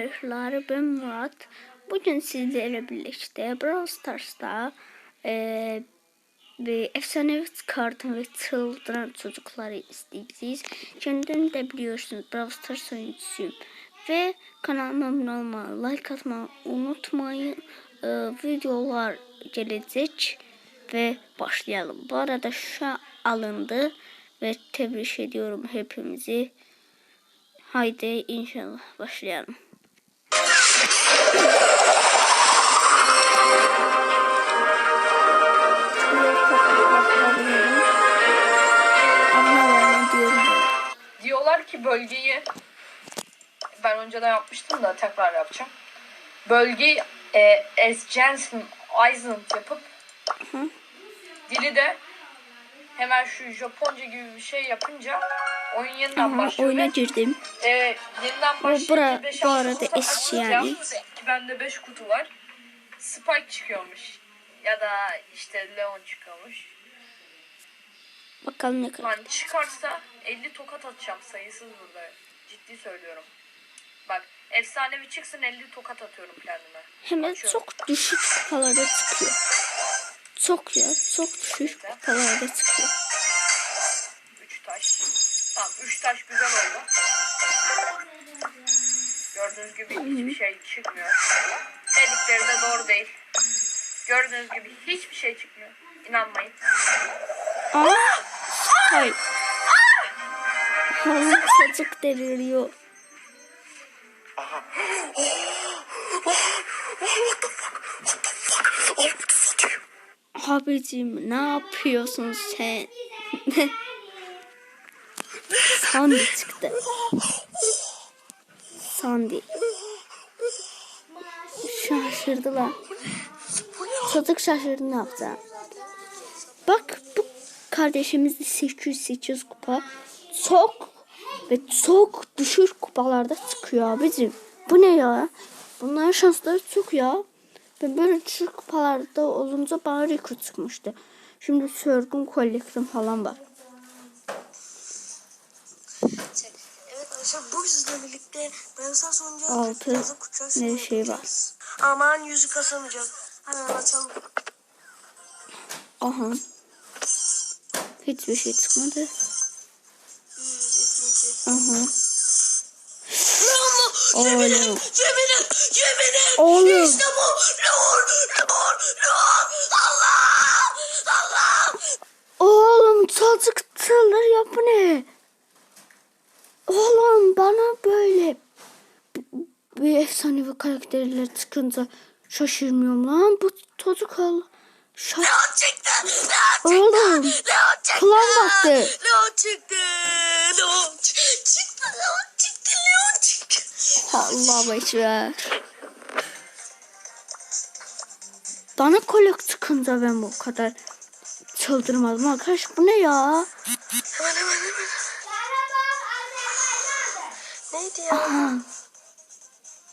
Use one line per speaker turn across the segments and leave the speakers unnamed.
Arkadaşlar ben Murat. Bugün sizlerle birlikte Brawl Stars'ta eee bir efsanevi kartın ve çıldıran çocukları izleyeceğiz. Kendimi de biliyorsunuz Brawl Stars oyuncusuyum. Ve kanalıma abone olmayı, like atmayı unutmayın. Eee, videolar gelecek ve başlayalım. Bu arada şu alındı ve tebrik ediyorum hepimizi. Haydi inşallah başlayalım.
Diyorlar ki bölgeyi ben önceden yapmıştım da tekrar yapacağım. Bölgeyi e, S. Jensen Island yapıp dili de hemen şu Japonca gibi bir şey yapınca oyun yeniden
Aha,
başlıyor.
oyuna girdim.
e, yeniden
Bu
başlayınca
bu
hafta
arada eski yani.
Ki bende 5 kutu var. Spike çıkıyormuş. Ya da işte Leon çıkıyormuş.
Bakalım ne kadar.
Lan çıkarsa 50 tokat atacağım sayısız burada. Ciddi söylüyorum. Bak efsanevi çıksın 50 tokat atıyorum kendime.
Hemen
Açıyorum.
çok düşük kupalarda çıkıyor. Çok ya çok düşük kupalarda çıkıyor.
Şey çıkmıyor. Dedikleri de doğru değil. Gördüğünüz gibi hiçbir şey çıkmıyor. İnanmayın.
Aa, hayır. Halam saçık deliriyor. Abicim ne yapıyorsun sen? Sandy çıktı. Sandy. Şaşırdılar. Çocuk şaşırdı ne yapacağım. Bak bu kardeşimiz de 808 kupa. Çok ve çok düşük kupalarda çıkıyor abicim. Bu ne ya? Bunların şansları çok ya. Ben böyle düşük kupalarda olunca bana rekor çıkmıştı. Şimdi sörgün kolektim falan var.
Evet arkadaşlar bu yüzden birlikte Brawl sonucu
Altı ne şey var.
Aman yüzü kasamayacağım. Hemen açalım.
Aha. Hiçbir şey çıkmadı.
İkinci.
Aha. Oğlum.
Yeminim! Yeminim! Yeminim!
Oğlum.
İşte bu! Lor! Lor! Lor! Allah! Allah!
Oğlum çocuk tırlar ya bu ne? Oğlum bana böyle bir efsanevi karakterler çıkınca şaşırmıyorum lan. Bu çocuk al. Şa
Leon çıktı! Leon çıktı!
Oğlum.
Leon çıktı!
Klan baktı.
Leon çıktı! Leon çıktı! Çıktı! Leon çıktı! Leon çıktı!
Allah başver. Bana kolek çıkınca ben bu kadar çıldırmadım. Arkadaş bu ne ya?
Hemen hemen hemen. Neydi ya?
Aha.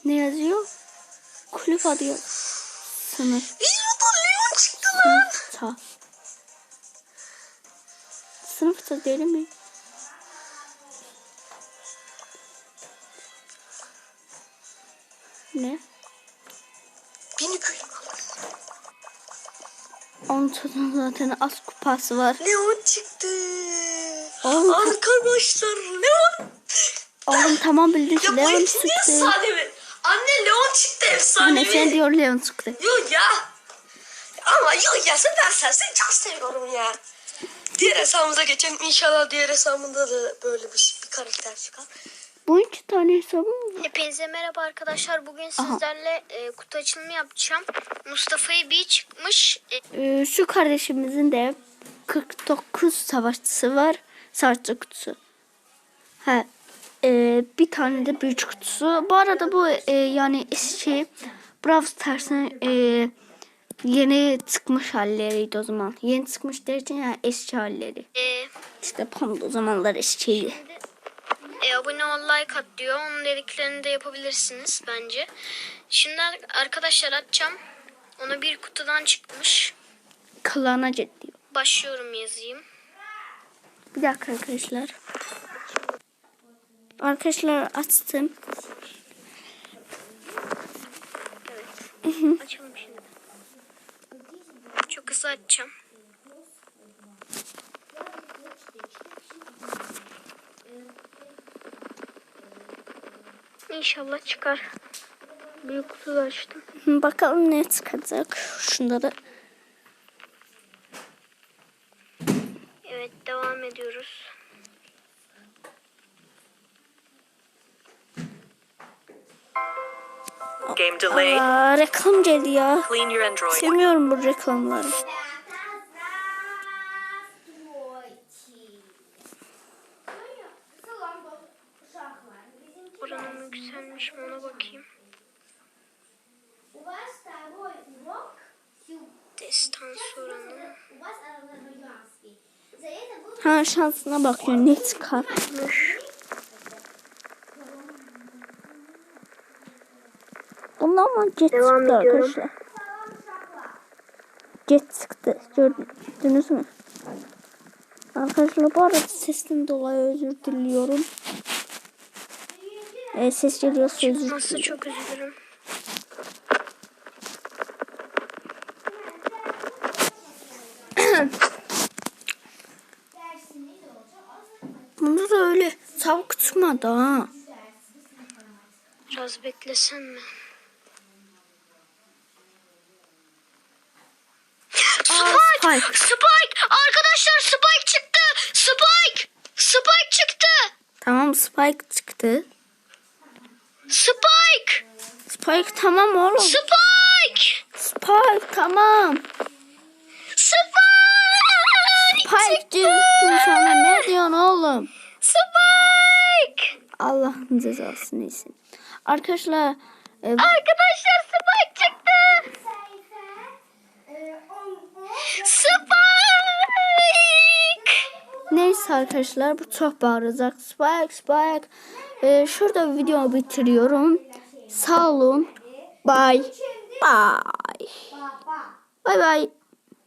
Ne yazıyor? Kulüp adı yaz. Sınıf.
Videoda Leon çıktı lan.
Sınıfta. Sınıfta değil mi? Ne?
Beni gül.
Onun çocuğun zaten az kupası var.
Leon çıktı.
Oğlum,
Arkadaşlar Leon.
oğlum tamam bildin
Ya bu
Leon
ikisi niye
çıktı.
efsanevi? Anne Leon çıktı
Anne
efsanevi.
sen diyor Leon çıktı.
Yok ya. Ama yok ya sen dersen seni çok seviyorum ya. Diğer hesabımıza geçelim. İnşallah diğer hesabımda da böyle bir, bir karakter çıkar.
Bu iki tane hesabım var.
Hepinize merhaba arkadaşlar. Bugün sizlerle e, kutu açılımı yapacağım. Mustafa'ya bir çıkmış. E,
Ee, şu kardeşimizin de 49 savaşçısı var. Savaşçı kutusu. Ha, e, bir tane de büyük kutusu. Bu arada bu e, yani şey Brawl Stars'ın e, yeni çıkmış halleriydi o zaman. Yeni çıkmış derken yani eski halleri.
e,
İşte o zamanlar eskiydi.
e, abone ol, like at diyor. Onun dediklerini de yapabilirsiniz bence. Şimdi arkadaşlar açacağım. Ona bir kutudan çıkmış.
Klana diyor.
Başlıyorum yazayım.
Bir dakika arkadaşlar. Arkadaşlar açtım.
Açalım şimdi. Çok hızlı açacağım. İnşallah çıkar. Büyük kutu açtım.
Bakalım ne çıkacak. Şunda da
Evet devam ediyoruz.
Game delay.
Aa, reklam geldi ya.
Clean your Android.
Sevmiyorum bu reklamları.
Oranın yükselmiş mi ona bakayım. Destans oranı.
Ha şansına bakıyor ne çıkarmış. Bundan ama geç
Devam
çıktı
ediyorum.
arkadaşlar. Geç çıktı. Gördünüz mü? Arkadaşlar bu arada sesten dolayı özür diliyorum. Ee, ses geliyorsa özür diliyorum.
çok üzülürüm.
Bunda da öyle tavuk çıkmadı ha.
Biraz beklesem mi?
Aa, Spike.
Spike! Arkadaşlar Spike çıktı! Spike! Spike çıktı!
Tamam Spike çıktı.
Spike!
Spike tamam oğlum.
Spike!
Spike tamam.
Spike!
Spike diyorsun sana ne diyorsun oğlum?
Spike!
Allah'ın cezası neysin. Arkadaşlar e,
Arkadaşlar Spike çıktı! Spike!
neyse arkadaşlar bu çok bağıracak. Spike Spike. E, şurada videomu bitiriyorum. Sağ olun. Bye. Bye. Bye bye.